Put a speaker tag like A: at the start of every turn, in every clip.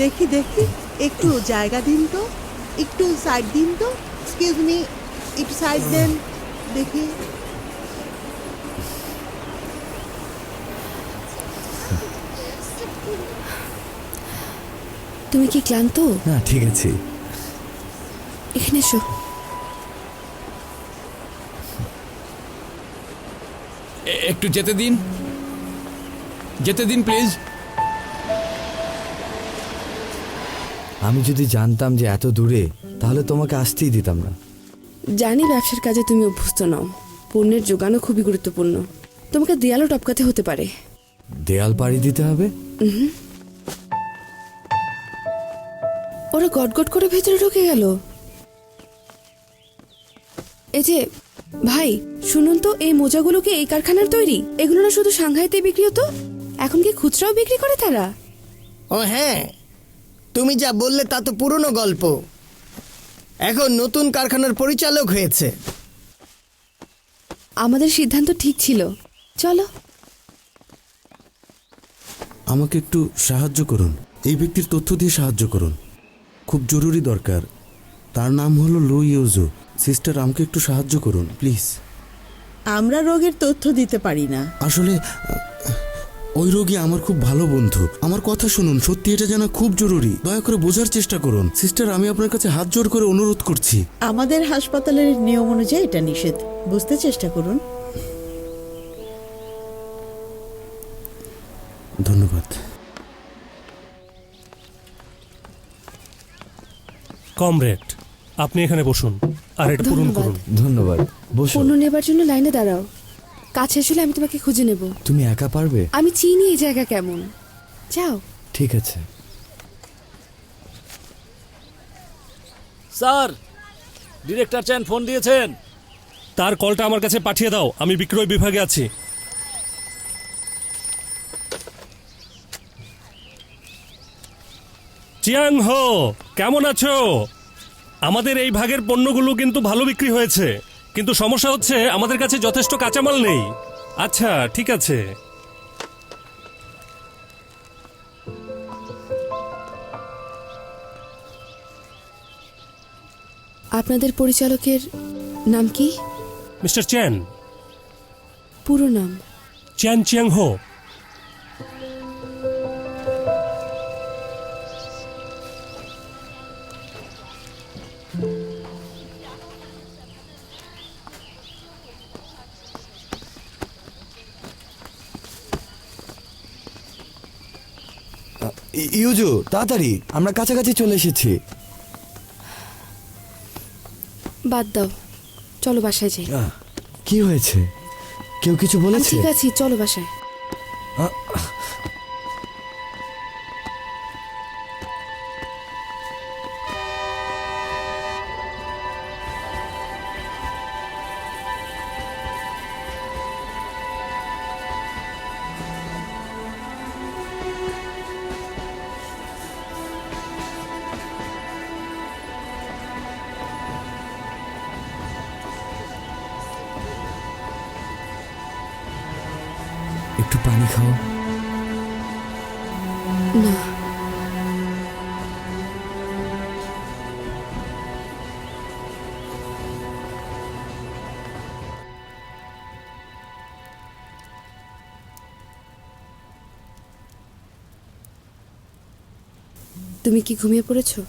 A: দেখি দেখি। একটু জায়গা দিন তো একটু সাইড দিন তো। এক্সকিউজ মি একটু সাইড দেন দেখি।
B: তুমি কি ক্লান্ত?
C: না ঠিক আছে।
B: এখানে এসো।
D: একটু যেতে দিন। যেতে দিন প্লিজ।
C: আমি যদি জানতাম যে এত দূরে তাহলে তোমাকে আসতেই দিতাম না।
B: জানি ব্যবসার কাজে তুমি অভ্যস্ত নও। পণ্যের যোগানও খুবই গুরুত্বপূর্ণ। তোমাকে দেয়ালও টপকাতে হতে পারে।
C: দেয়াল পাড়ি দিতে হবে?
B: ওরা গটগট করে ভেতরে ঢুকে গেল। এই যে ভাই শুনুন তো এই মোজাগুলো কি এই কারখানার তৈরি? এগুলো না শুধু সাংহাইতে বিক্রি হতো এখন কি খুচরাও বিক্রি করে তারা?
E: ও হ্যাঁ তুমি যা বললে তা তো পুরনো গল্প। এখন নতুন কারখানার পরিচালক হয়েছে।
B: আমাদের সিদ্ধান্ত ঠিক ছিল। চলো।
F: আমাকে একটু সাহায্য করুন। এই ব্যক্তির তথ্য দিয়ে সাহায্য করুন। খুব জরুরি দরকার। তার নাম হলো লো ইউজো। সিস্টার আমাকে একটু সাহায্য করুন প্লিজ।
A: আমরা রোগের তথ্য দিতে পারি না।
F: আসলে ওই রোগী আমার খুব ভালো বন্ধু। আমার কথা শুনুন সত্যি এটা জানা খুব জরুরি। দয়া করে বোঝার চেষ্টা করুন। সিস্টার আমি আপনার কাছে হাত জোর করে অনুরোধ করছি।
A: আমাদের হাসপাতালের নিয়ম অনুযায়ী এটা নিষেধ। বুঝতে চেষ্টা করুন।
F: ধন্যবাদ।
G: কমরেড আপনি এখানে বসুন। আর এটা পূরণ করুন।
C: ধন্যবাদ। বসুন।
B: পণ্য নেবার জন্য লাইনে দাঁড়াও। কাছে আসলে আমি তোমাকে খুঁজে নেব।
C: তুমি একা পারবে?
B: আমি চিনি এই জায়গা কেমন। যাও।
C: ঠিক আছে।
H: স্যার ডিরেক্টর চ্যান ফোন দিয়েছেন।
G: তার কলটা আমার কাছে পাঠিয়ে দাও আমি বিক্রয় বিভাগে আছি। চিয়াং হো কেমন আছো? আমাদের এই ভাগের পণ্যগুলো কিন্তু ভালো বিক্রি হয়েছে। কিন্তু সমস্যা হচ্ছে আমাদের কাছে যথেষ্ট কাঁচামাল নেই। আচ্ছা ঠিক আছে।
B: আপনাদের পরিচালকের নাম কি?
G: Mister Chan.
B: পুরো নাম।
G: চ্যান চিয়াং হো
C: ইউজু তাড়াতাড়ি আমরা কাছাকাছি চলে এসেছি।
B: বাদ দাও চলো বাসায় যাই।
C: কি হয়েছে? কেউ কিছু বলেছে?
B: ঠিক আছে চলো বাসায়। তুমি কি ঘুমিয়ে পড়েছো?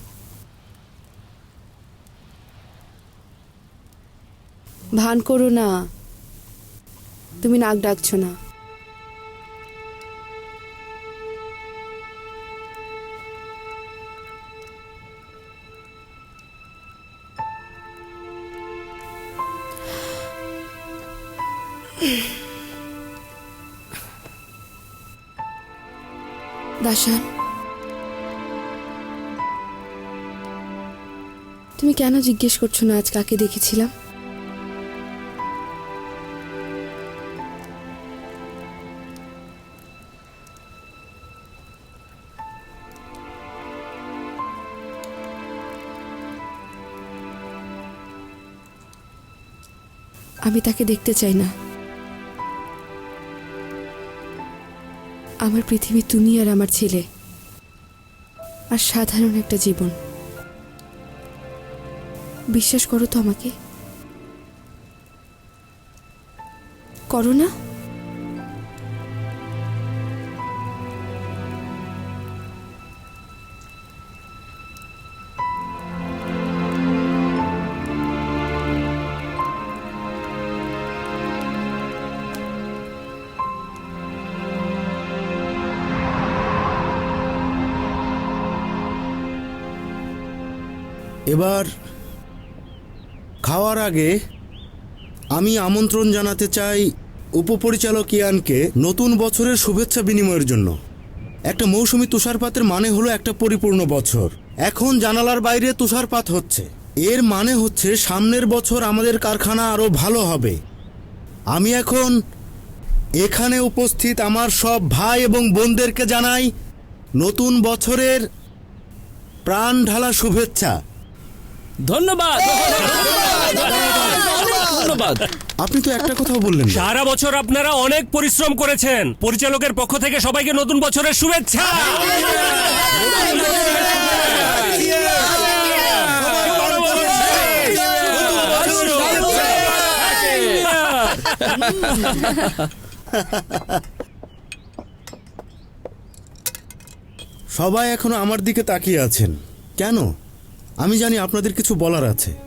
B: ভান করো না। তুমি নাক ডাকছো না। দাসান তুমি কেন জিজ্ঞেস করছ না আজ কাকে দেখেছিলাম? আমি তাকে দেখতে চাই না। আমার পৃথিবী তুমি আর আমার ছেলে। আর সাধারণ একটা জীবন। বিশ্বাস করো তো আমাকে। করো না।
F: এবার খাওয়ার আগে আমি আমন্ত্রণ জানাতে চাই উপপরিচালক ইয়ানকে নতুন বছরের শুভেচ্ছা বিনিময়ের জন্য। একটা মৌসুমি তুষারপাতের মানে হলো একটা পরিপূর্ণ বছর। এখন জানালার বাইরে তুষারপাত হচ্ছে। এর মানে হচ্ছে সামনের বছর আমাদের কারখানা আরও ভালো হবে। আমি এখন এখানে উপস্থিত আমার সব ভাই এবং বোনদেরকে জানাই নতুন বছরের প্রাণ ঢালা শুভেচ্ছা।
H: ধন্যবাদ! ধন্যবাদ।
F: আপনি তো একটা কথাও বললেন না।
G: সারা বছর আপনারা অনেক পরিশ্রম করেছেন। পরিচালকের পক্ষ থেকে সবাইকে নতুন বছরের শুভেচ্ছা।
F: সবাই এখনও আমার দিকে তাকিয়ে আছেন। কেন? আমি জানি আপনাদের কিছু বলার আছে।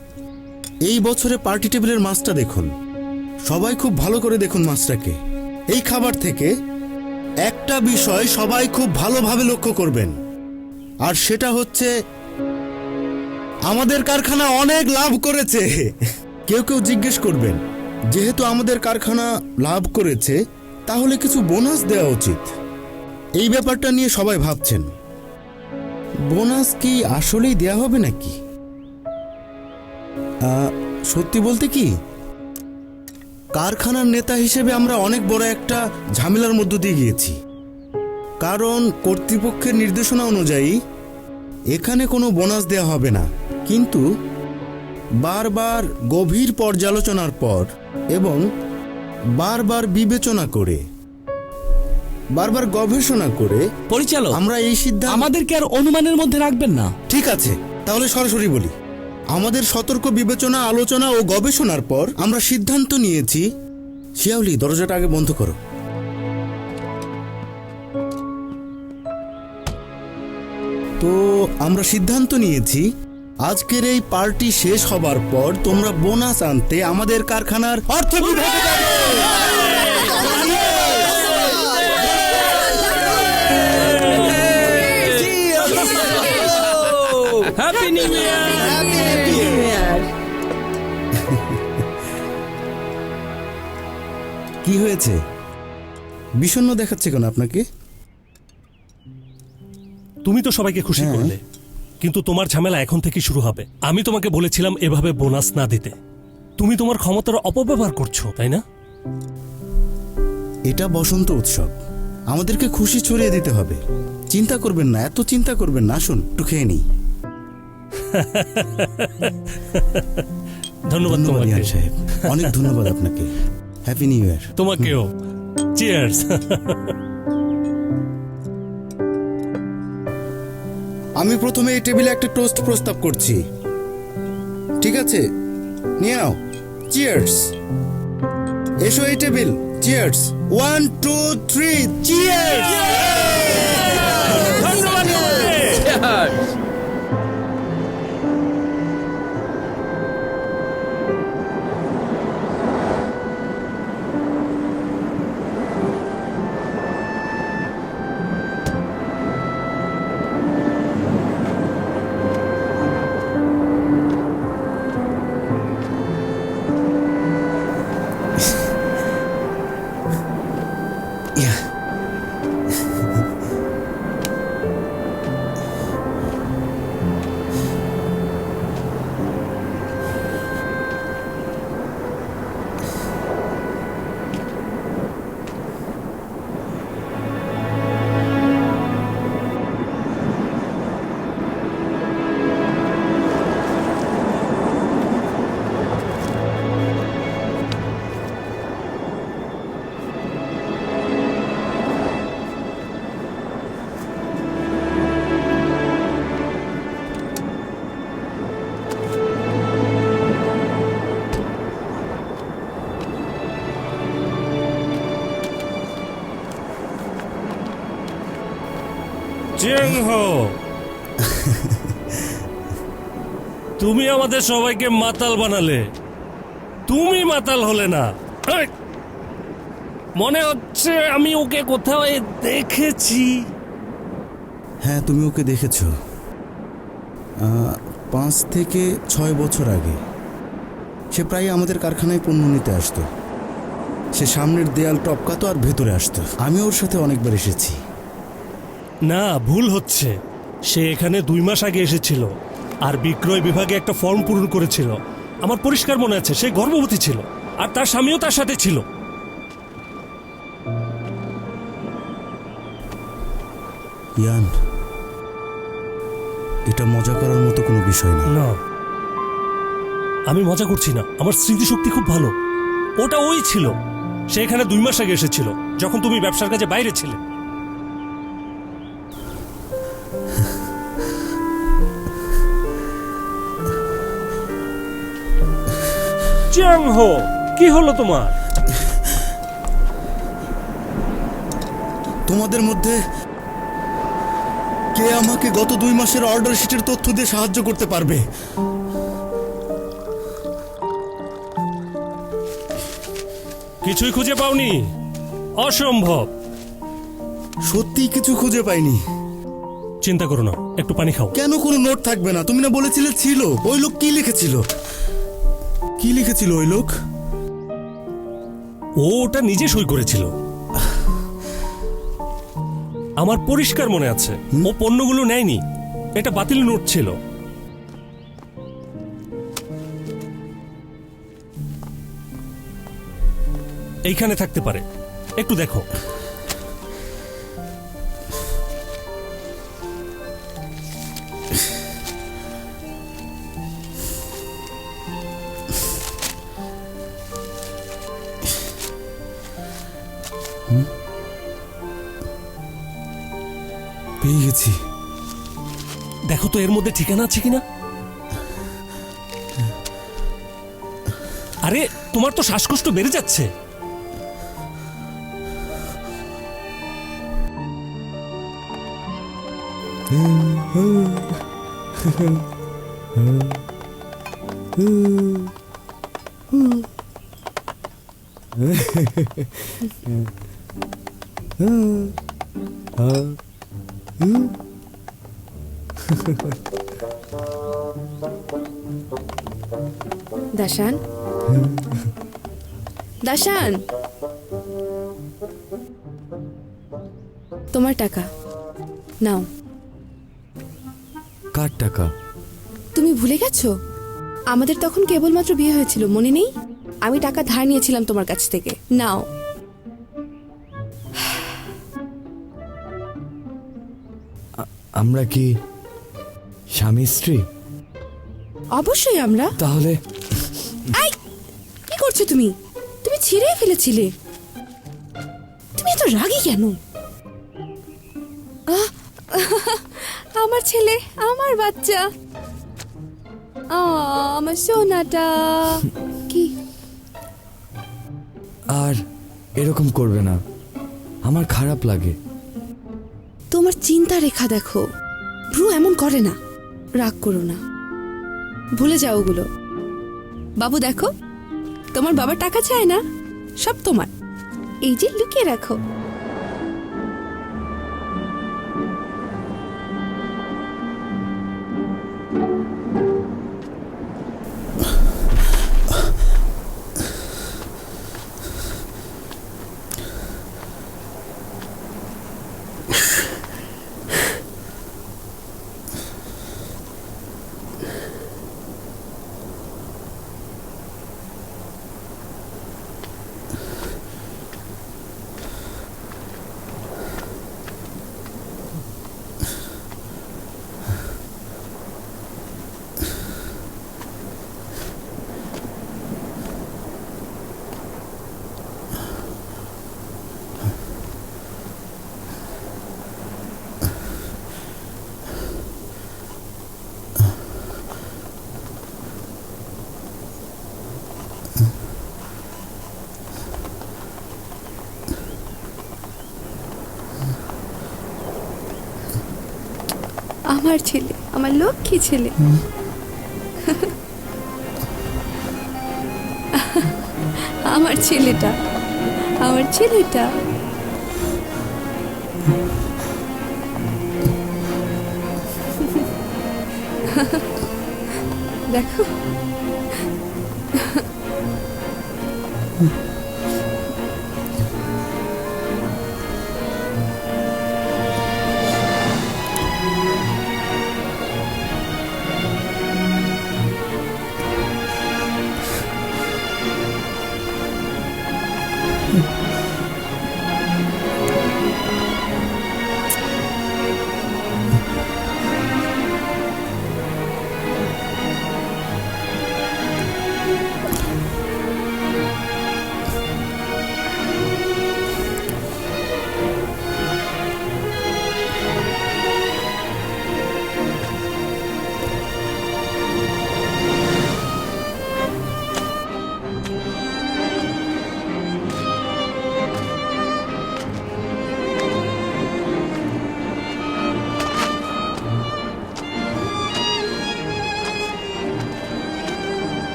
F: এই বছরে পার্টি টেবিলের মাছটা দেখুন। সবাই খুব ভালো করে দেখুন মাছটাকে। এই খাবার থেকে একটা বিষয় সবাই খুব ভালোভাবে লক্ষ্য করবেন। আর সেটা হচ্ছে, আমাদের কারখানা অনেক লাভ করেছে। কেউ কেউ জিজ্ঞেস করবেন, যেহেতু আমাদের কারখানা লাভ করেছে, তাহলে কিছু বোনাস দেওয়া উচিত? এই ব্যাপারটা নিয়ে সবাই ভাবছেন। বোনাস কি আসলেই দেয়া হবে নাকি? সত্যি বলতে কি? কারখানার নেতা হিসেবে আমরা অনেক বড় একটা ঝামেলার মধ্য দিয়ে গিয়েছি। কারণ কর্তৃপক্ষের নির্দেশনা অনুযায়ী এখানে কোনো বোনাস দেওয়া হবে না। কিন্তু বারবার গভীর পর্যালোচনার পর এবং বারবার বিবেচনা করে বারবার গবেষণা করে
H: পরিচালক
F: আমরা এই সিদ্ধান্ত
H: আমাদেরকে আর অনুমানের মধ্যে রাখবেন না।
F: ঠিক আছে তাহলে সরাসরি বলি। আমাদের সতর্ক বিবেচনা, আলোচনা ও গবেষণার পর আমরা সিদ্ধান্ত নিয়েছি, শিয়াউলি, দরজাটা আগে বন্ধ করো। তো আমরা সিদ্ধান্ত নিয়েছি, আজকের এই পার্টি শেষ হবার পর তোমরা বোনাস আনতে আমাদের কারখানার অর্থ বিভাগে কি হয়েছে? বিষণ্ণ দেখাচ্ছে কেন আপনাকে?
G: তুমি তো সবাইকে খুশি
F: হ্যাঁ।
G: করলে কিন্তু তোমার ঝামেলা এখন থেকে শুরু হবে। আমি তোমাকে বলেছিলাম এভাবে বোনাস না দিতে। তুমি তোমার ক্ষমতার অপব্যবহার করছ তাই না?
F: এটা বসন্ত উৎসব। আমাদেরকে খুশি ছড়িয়ে দিতে হবে। চিন্তা করবেন না এত চিন্তা করবেন না আসুন একটু খেয়ে নিই।
G: ধন্যবাদ
F: ধন্যবাদ
G: তোমাকে।
F: ইহান সাহেব। অনেক ধন্যবাদ আপনাকে। হ্যাপি নিউ ইয়ার
G: তোমাকেও। চিয়ার্স
F: আমি প্রথমে এই টেবিলে একটা টোস্ট প্রস্তাব করছি। ঠিক আছে? নিয়ে নাও। চিয়ার্স এসো এই table. Cheers
G: one two three cheers তুমি আমাদের সবাইকে মাতাল বানালে। তুমি মাতাল হলে না। মনে হচ্ছে আমি ওকে কোথাও দেখেছি।
F: হ্যাঁ তুমি ওকে দেখেছ। পাঁচ থেকে ছয় বছর আগে। সে প্রায় আমাদের কারখানায় পণ্য নিতে আসতো। সে সামনের দেয়াল টপকাতো আর ভেতরে আসতো। আমি ওর সাথে অনেকবার এসেছি।
G: না ভুল হচ্ছে। সে এখানে দুই মাস আগে এসেছিল। আর বিক্রয় বিভাগে একটা ফর্ম পূরণ করেছিল। আমার পরিষ্কার মনে আছে সে গর্ভবতী ছিল আর তার স্বামীও তার সাথে ছিল।
F: ইয়ান এটা মজা করার মতো কোনো বিষয় না।
G: না। আমি মজা করছি না। আমার স্মৃতিশক্তি খুব ভালো। ওটা ওই ছিল। সে এখানে দুই মাস আগে এসেছিল যখন তুমি ব্যবসার কাজে বাইরে ছিলে। চিয়াং হো কি হলো তোমার?
F: তোমাদের মধ্যে কে আমাকে গত দুই মাসের অর্ডার শিটের তথ্য দিয়ে সাহায্য করতে পারবে?
G: কিছুই খুঁজে পাওনি? অসম্ভব।
F: সত্যি কিছু খুঁজে পাইনি।
G: চিন্তা করো না একটু পানি খাও।
F: কেন কোনো নোট থাকবে না? তুমি না বলেছিলে ছিল। ওই লোক কি লিখেছিল? কি লিখেছিল ওই লোক?
G: ও ওটা নিজে সই করেছিল। আমার পরিষ্কার মনে আছে। ও পণ্যগুলো নেয়নি। এটা বাতিল নোট ছিল। এইখানে থাকতে পারে। একটু দেখো। এর মধ্যে ঠিকানা আছে কিনা? আরে তোমার তো শ্বাসকষ্ট বেড়ে যাচ্ছে।
B: দাশান? দাশান! তোমার টাকা। নাও।
C: কার টাকা?
B: তুমি ভুলে গেছো? আমাদের তখন কেবলমাত্র বিয়ে হয়েছিল মনে নেই? আমি টাকা ধার নিয়েছিলাম তোমার কাছ থেকে। নাও।
C: আমরা কি স্বামী স্ত্রী?
B: অবশ্যই আমরা।
C: তাহলে?
B: আই কি করছ তুমি? তুমি ছিঁড়ে ফেলেছিলে। রাগী কেন? আহ, আমার ছেলে আমার বাচ্চা। আ, আমার সোনাটা। কি?
C: আর এরকম করবে না। আমার খারাপ লাগে।
B: তোমার চিন্তা রেখা দেখো। ভ্রু এমন করে না। রাগ করো না। ভুলে যাও ওগুলো। বাবু, দেখো, তোমার বাবা টাকা চায় না, সব তোমার। এই যে লুকিয়ে রাখো। আমার ছেলে আমার লক্ষ্মী ছেলে। আমার ছেলেটা আমার ছেলেটা। দেখো।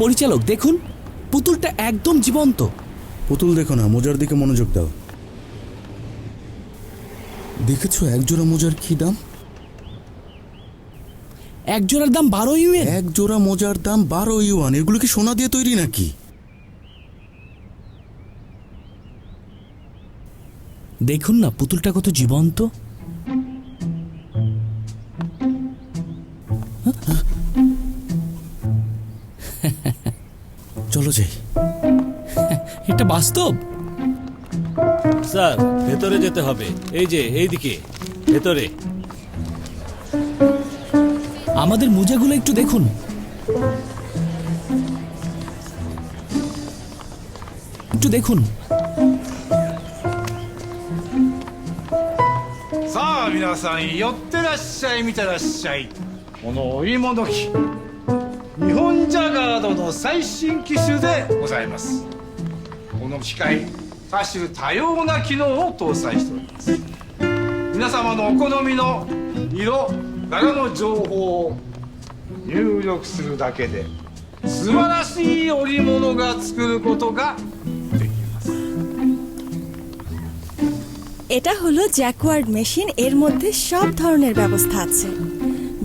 H: পরিচালক দেখুন পুতুলটা একদম জীবন্ত।
F: পুতুল দেখো না মোজার দিকে মনোযোগ দাও। দেখেছ এক জোড়া মোজার কি দাম?
H: এক জোড়ার দাম বারো ইউএন।
F: এক জোড়া মোজার দাম বারো ইউয়ান এগুলো কি সোনা দিয়ে তৈরি নাকি?
H: দেখুন না পুতুলটা কত জীবন্ত। বাস্তব
I: স্যার ভেতরে যেতে হবে এই যে এইদিকে ভেতরে
H: আমাদের মোজাগুলো একটু দেখুন একটু দেখুন
J: さあ皆さん寄ってらっしゃい見てらっしゃいこのお芋の木日本ジャガードの最新機種でございますこ の機械多種多様な機能を搭載しております皆様のお好みの色柄の情報を入力するだけで素晴らしい織物が作ることができます
K: এটা হলো জ্যাকওয়ার্ড মেশিন এর মধ্যে সব ধরনের ব্যবস্থা আছে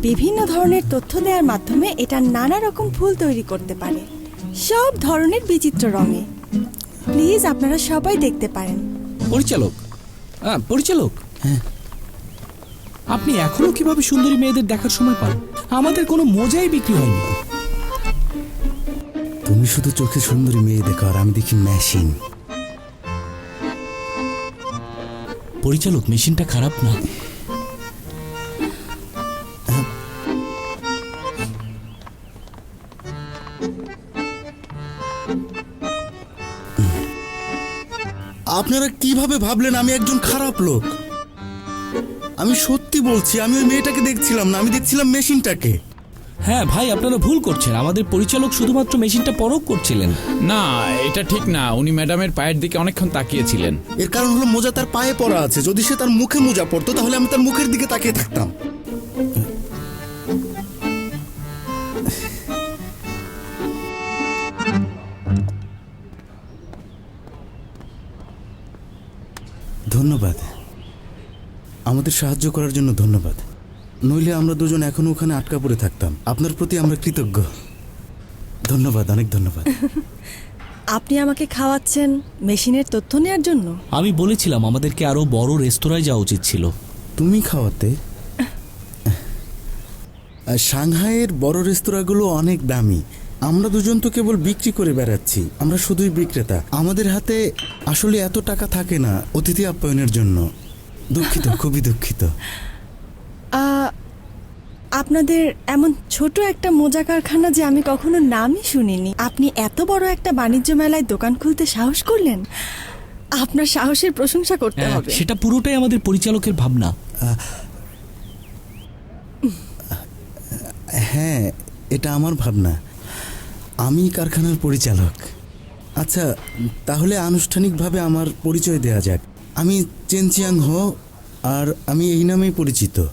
K: বিভিন্ন ধরনের তথ্য দেওয়ার মাধ্যমে এটা নানা রকম ফুল তৈরি করতে পারে সব ধরনের বিচিত্র রঙে প্লিজ আপনারা সবাই দেখতে পারেন।
H: পরিচালক? হ্যাঁ পরিচালক? হ্যাঁ। আপনি এখনও কীভাবে সুন্দরী মেয়েদের দেখার সময় পান? আমাদের কোনো মোজাই বিক্রি হয়নি।
F: তুমি শুধু চোখে সুন্দরী মেয়ে দেখো আর আমি দেখি মেশিন।
H: পরিচালক মেশিনটা খারাপ না
F: আপনারা কীভাবে ভাবলেন আমি একজন খারাপ লোক? আমি সত্যি বলছি আমি ওই মেয়েটাকে দেখছিলাম না আমি দেখছিলাম মেশিনটাকে।
H: হ্যাঁ ভাই আপনারা ভুল করছেন। আমাদের পরিচালক শুধুমাত্র মেশিনটা পরখ করছিলেন।
D: না এটা ঠিক না। উনি ম্যাডামের পায়ের দিকে অনেকক্ষণ তাকিয়েছিলেন।
F: এর কারণ হলো মোজা তার পায়ে পড়া আছে। যদি সে তার মুখে মোজা পড়তো তাহলে আমি তার মুখের দিকে তাকিয়ে থাকতাম। আমাদের সাহায্য করার জন্য ধন্যবাদ। নইলে আমরা দুজন এখনও ওখানে আটকা পড়ে থাকতাম। আপনার প্রতি আমরা কৃতজ্ঞ। ধন্যবাদ অনেক ধন্যবাদ।
K: আপনি আমাকে খাওয়াচ্ছেন মেশিনের তথ্য নেওয়ার জন্য?
H: আমি বলেছিলাম আমাদেরকে আরও বড় রেস্তোরাঁয় যাওয়া উচিত ছিল।
F: তুমি খাওয়াতে? সাংহাইয়ের বড় রেস্তোরাঁগুলো অনেক দামি। আমরা দুজন তো কেবল বিক্রি করে বেড়াচ্ছি। আমরা শুধুই বিক্রেতা। আমাদের হাতে আসলে এত টাকা থাকে না অতিথি আপ্যায়নের জন্য। দুঃখিত খুবই দুঃখিত।
K: আপনাদের এমন ছোট একটা মোজা কারখানা যে আমি কখনো নামই শুনিনি। আপনি এত বড় একটা বাণিজ্য মেলায় দোকান খুলতে সাহস করলেন? আপনার সাহসের প্রশংসা করতে
H: হ্যাঁ,
K: হবে।
H: সেটা পুরোটাই আমাদের পরিচালকের ভাবনা।
F: হ্যাঁ এটা আমার ভাবনা। আমি কারখানার পরিচালক। আচ্ছা তাহলে আনুষ্ঠানিকভাবে আমার পরিচয় দেয়া যাক। আমি চেনচিয়াং হো আর আমি এই নামেই পরিচিত।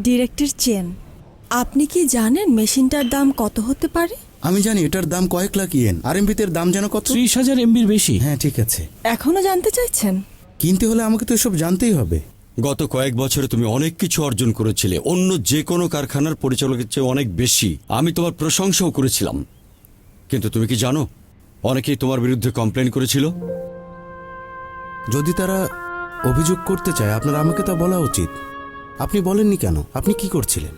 K: ডিরেক্টর চেন আপনি কি জানেন মেশিনটার দাম কত হতে পারে?
F: আমি জানি এটার দাম কয়েক লাখ ইয়েন। আর এমবিতে দাম যেন কত?
H: ত্রিশ হাজার এমবির বেশি।
F: হ্যাঁ ঠিক আছে।
K: এখনও জানতে চাইছেন?
F: কিনতে হলে আমাকে তো এসব জানতেই হবে।
L: গত কয়েক বছরে তুমি অনেক কিছু অর্জন করেছিলে অন্য যে কোনো কারখানার পরিচালকের চেয়ে অনেক বেশি। আমি তোমার প্রশংসাও করেছিলাম। কিন্তু তুমি কি জানো অনেকেই তোমার বিরুদ্ধে কমপ্লেন করেছিল
F: যদি তারা অভিযোগ করতে চায় আপনার আমাকে তা বলা উচিত আপনি বলেননি কেন আপনি কি করছিলেন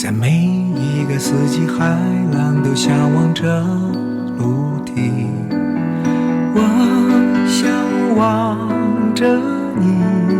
J: 在每一个四季，海浪都向往着 여전히